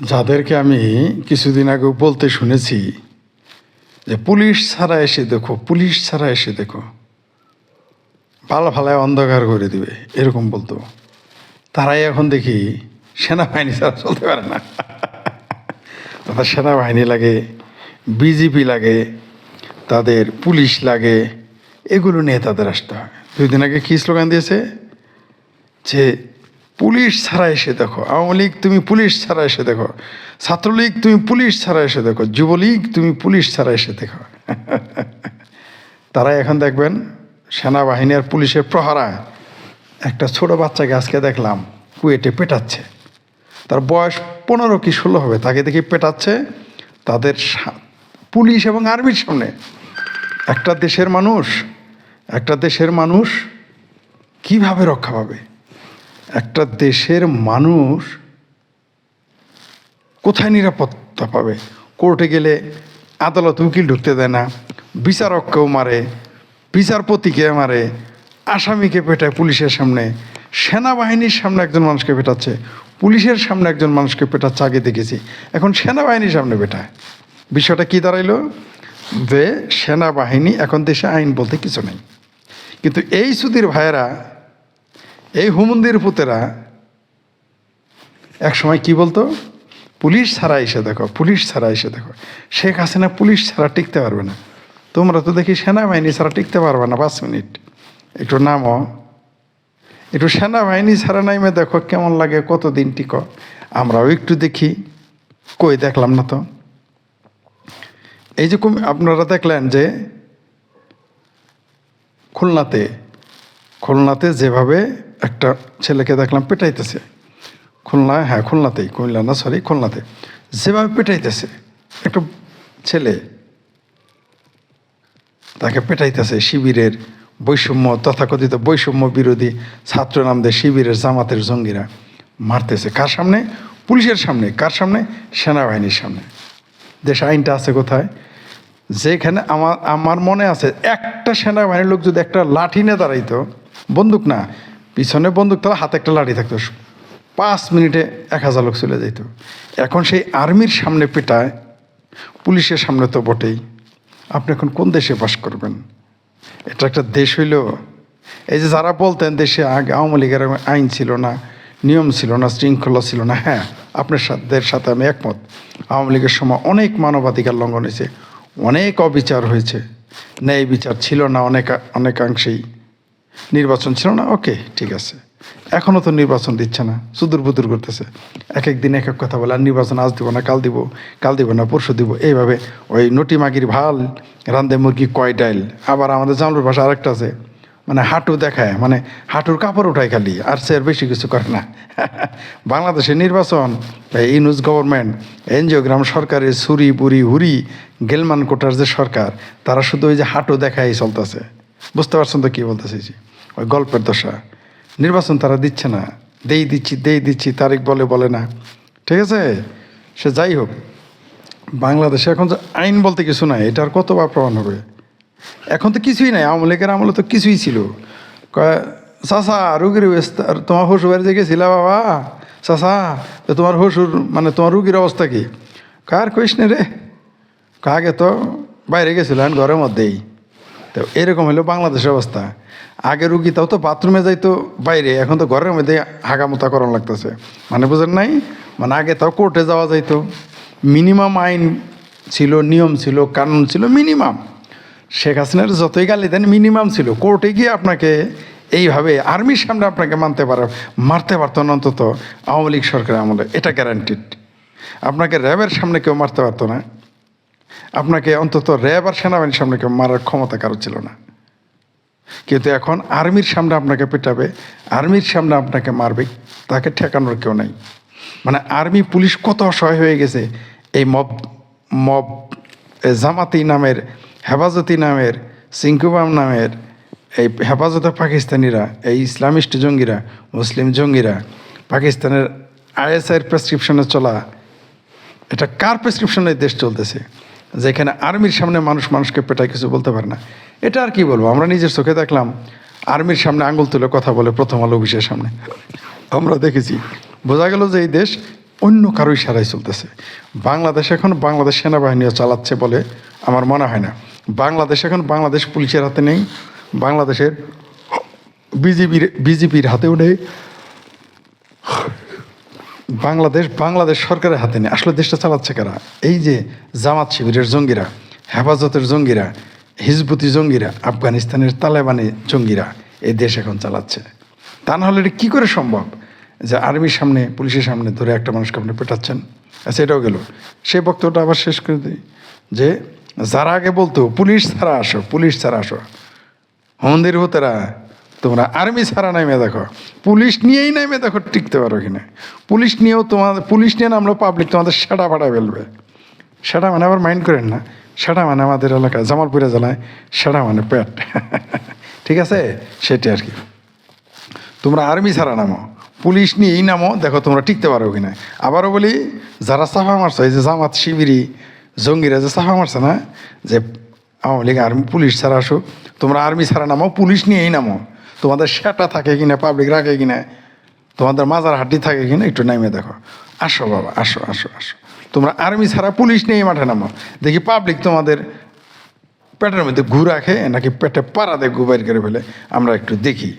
যাদেরকে আমি কিছুদিন আগে বলতে শুনেছি যে পুলিশ ছাড়া এসে দেখো, পুলিশ ছাড়া এসে দেখো পালা ফালায় অন্ধকার করে দিবে, এরকম বলতো। তারাই এখন দেখি সেনাবাহিনী ছাড়া চলতে পারে না। তাদের সেনাবাহিনী লাগে বিজেপি লাগে, তাদের পুলিশ লাগে, এগুলো নিয়ে তাদের আসতে হয়। দুই দিন আগে কী স্লোগান দিয়েছে? যে পুলিশ ছাড়া এসে দেখো, আওয়ামী লীগ তুমি পুলিশ ছাড়া এসে দেখো, ছাত্রলীগ তুমি পুলিশ ছাড়া এসে দেখো, যুবলীগ তুমি পুলিশ ছাড়া এসে দেখো। তারা এখন দেখবেন সেনাবাহিনী আর পুলিশের প্রহারা। একটা ছোট বাচ্চাকে আজকে দেখলাম কুয়েটে পেটাচ্ছে। তার বয়স পনেরো কি ষোলো হবে, তাকে দেখি পেটাচ্ছে তাদের পুলিশ এবং আর্মির সামনে। একটা দেশের মানুষ, একটা দেশের মানুষ কীভাবে রক্ষা পাবে? একটা দেশের মানুষ কোথায় নিরাপত্তা পাবে? কোর্টে গেলে আদালত উকিল ঢুকতে দেয় না, বিচারককেও মারে, বিচারপতিকে মারে, আসামিকে পেটায় পুলিশের সামনে, সেনাবাহিনীর সামনে একজন মানুষকে পেটাচ্ছে, পুলিশের সামনে একজন মানুষকে পেটাচ্ছে, আগে দেখেছি। এখন সেনাবাহিনীর সামনে পেটায়। বিষয়টা কি দাঁড়াইলো? যে সেনাবাহিনী এখন দেশে আইন বলতে কিছু নেই। কিন্তু এই সুধীর ভাইয়েরা এই হুমন্দির পুতেরা এক সময় কি বলতো? পুলিশ ছাড়া এসে দেখো, পুলিশ ছাড়া এসে দেখো। শেখ হাসিনা পুলিশ ছাড়া টিকতে পারবে না। তোমরা তো দেখি সেনাবাহিনী ছাড়া টিকতে পারবে না পাঁচ মিনিট। একটু নামো। একটু সেনাবাহিনী ছাড়া নাইমে দেখো কেমন লাগে, কতদিন টিক? আমরাও একটু দেখি। কই দেখলাম না তো। এই যে আপনারা দেখলেন যে খুলনাতে খুলনাতে যেভাবে একটা ছেলেকে দেখলাম পেটাইতেছে। খুলনা হ্যাঁ খুলনাতেই খুলনা না সরি খুলনাতে। যেভাবে পেটাইতেছে, একটা ছেলে তাকে পেটাইতেছে শিবিরের বৈষম্য, তথাকথিত বৈষম্য বিরোধী ছাত্র নামদের শিবিরের জামাতের জঙ্গিরা মারতেছে। কার সামনে? পুলিশের সামনে। কার সামনে? সেনাবাহিনীর সামনে। দেশ আইনটা আছে কোথায়? যেখানে আমার আমার মনে আছে, একটা সেনাবাহিনীর লোক যদি একটা লাঠি নিয়ে দাঁড়াইতো, বন্দুক না পিছনে বন্দুক তাহলে হাতে একটা লাঠি থাকতো। পাঁচ মিনিটে এক হাজার লোক চলে যেত এখন সেই আর্মির সামনে পেটায়, পুলিশের সামনে তো বটেই। আপনি এখন কোন দেশে বাস করবেন? এটা একটা দেশ হইল। এই যে যারা বলতেন দেশে আগে, আওয়ামী লীগের আইন ছিল না, নিয়ম ছিল না, শৃঙ্খলা ছিল না হ্যাঁ আপনার সাথে সাথে আমি একমত। আওয়ামী লীগের সময় অনেক মানবাধিকার লঙ্ঘন হয়েছে, অনেক অবিচার হয়েছে। ন্যায় বিচার ছিল না অনেক, অনেকাংশেই। নির্বাচন ছিল না? ওকে, ঠিক আছে। এখনও তো নির্বাচন দিচ্ছে না, সুদূর বুদুর করতেছে। এক এক দিন এক এক কথা বলে, আর নির্বাচন আজ দিব না, কাল দিব কাল দিব না, পরশু দিব। এইভাবে ওই নটি মাগির ভালো রান্দে মুরগি কয় ডাইল। আবার আমাদের জামলুর ভাষা আরেকটা আছে মানে হাঁটু দেখায় মানে হাঁটুর কাপড় উঠায় খালি, আর সে আর বেশি কিছু করে না। বাংলাদেশের নির্বাচন ইনুজ গভর্নমেন্ট এনজিওগ্রাম সরকারের সুরি বুড়ি হুরি, গেলমান কোটার যে সরকার, তারা শুধু ওই যে হাঁটু দেখাই চলতেছে। বুঝতে পারছেন তো কী বলতেছি ওই গল্পের দশা। নির্বাচন তারা দিচ্ছে না। দেই দিচ্ছি দেই দিচ্ছি, তারিখ বলে বলে না। ঠিক আছে? সে যাই হোক, বাংলাদেশে এখন যে আইন বলতে কিছু নাই এটার কতবার প্রমাণ হবে? এখন তো কিছুই নাই, আওয়ামী লীগের আমলে তো কিছুই ছিল। চাষা রুগীর তোমার শ্বশুর বাড়িতে গেছিলা বাবা? চাষা তো তোমার শ্বশুর মানে তোমার রুগীর অবস্থা কি? কার কইস রে। কাকে তো বাইরে গেছিল ঘরের মধ্যেই। তো এরকম হলো বাংলাদেশের অবস্থা। আগে রুগী তাও তো বাথরুমে যাইতো বাইরে, এখন তো ঘরের মধ্যে হাগামোতা করানো লাগতেছে। মানে বুঝেন নাই? মানে আগে তাও কোর্টে যাওয়া যাইতো। মিনিমাম আইন ছিল, নিয়ম ছিল, কানুন ছিল মিনিমাম। শেখ হাসিনার যতই গালি দেন মিনিমাম ছিল। কোর্টে গিয়ে আপনাকে এইভাবে আর্মির সামনে আপনাকে মানতে পারে মারতে পারতো না অন্তত। আওয়ামী লীগ সরকারের আমলে। এটা গ্যারান্টিড আপনাকে র্যাবের সামনে কেউ মারতে পারতো না। আপনাকে অন্তত র্যাব আর সেনাবাহিনীর সামনে মারার ক্ষমতা কারও ছিল না। কিন্তু এখন আর্মির সামনে আপনাকে পেটাবে, আর্মির সামনে আপনাকে মারবে, তাকে ঠেকানোর কেউ নাই। মানে আর্মি পুলিশ কত অসহায় হয়ে গেছে, এই মব মব জামাতি নামের, হেফাজতি নামের, সিংকুবাম নামের, এই হেফাজতে পাকিস্তানিরা, এই ইসলামিস্ট জঙ্গিরা, মুসলিম জঙ্গিরা, পাকিস্তানের আইএসআইয়ের প্রেসক্রিপশনে চলা, এটা কার প্রেসক্রিপশনে দেশ চলতেছে? যেখানে আর্মির সামনে মানুষ মানুষকে পেটায় কিছু বলতে পারে না। এটা আর কি বলব? আমরা নিজের চোখে দেখলাম, আর্মির সামনে আঙুল তুলে কথা বলে প্রথম আলো অফিসের সামনে। আমরা দেখেছি, বোঝা গেল যে এই দেশ অন্য কারও ইশারায় চলতেছে। বাংলাদেশ এখন বাংলাদেশ সেনাবাহিনীও চালাচ্ছে বলে আমার মনে হয় না। বাংলাদেশ এখন বাংলাদেশ পুলিশের হাতে নেই, বাংলাদেশের বিজেপির বিজেপির হাতেও নেই। বাংলাদেশ বাংলাদেশ সরকারের হাতে নেই। আসলে দেশটা চালাচ্ছে কারা? এই যে জামাত শিবিরের জঙ্গিরা, হেফাজতের জঙ্গিরা, হিজবুতি জঙ্গিরা, আফগানিস্তানের তালেবানি জঙ্গিরা এই দেশ এখন চালাচ্ছে। তা না হলে এটা কী করে সম্ভব যে আর্মির সামনে, পুলিশের সামনে ধরে একটা মানুষকে আপনি পেটাচ্ছেন? আচ্ছা এটাও গেল। সেই বক্তব্যটা আবার শেষ করে দিই যে যারা আগে বলতো, পুলিশ ছাড়া আসো, পুলিশ ছাড়া আসো। মন্দির হতেরা তোমরা আর্মি ছাড়া নামে দেখো। পুলিশ নিয়েই নামে দেখো, টিকতে পারো কিনা পুলিশ নিয়েও তোমাদের পুলিশ নিয়ে নামলো পাবলিক তোমাদের সেটা ফাটা ফেলবে। সেটা মানে আবার মাইন্ড করেন না। সেটা মানে আমাদের এলাকায় জামালপুরে জেলায় সেটা মানে পেট। ঠিক আছে? সেটি আর কি। তোমরা আর্মি ছাড়া নামো, পুলিশ নিয়েই নামো, দেখো তোমরা টিকতে পারো কিনা আবারও বলি, যারা সাফা মারছো, এই যে জামাত শিবিরি, জঙ্গিরা যে সাফা মারছে না, যে আওয়ামী লীগ আর্মি, পুলিশ ছাড়া আসো তোমরা আর্মি ছাড়া নামো, পুলিশ নিয়েই নামো। তোমাদের সেটা থাকে কিনা পাবলিক রাখে কিনা, তোমাদের মাজার হাড্ডি থাকে কিনা, একটু নামিয়ে দেখো। আসো বাবা, আসো আসো আসো। তোমরা আর্মি ছাড়া পুলিশ নেই মাঠে নামো। দেখি পাবলিক তোমাদের পেটের মধ্যে ঘুরা রাখে নাকি পেটে পাড়া দিয়ে গুবাইর করে ফেলে। আমরা একটু দেখি।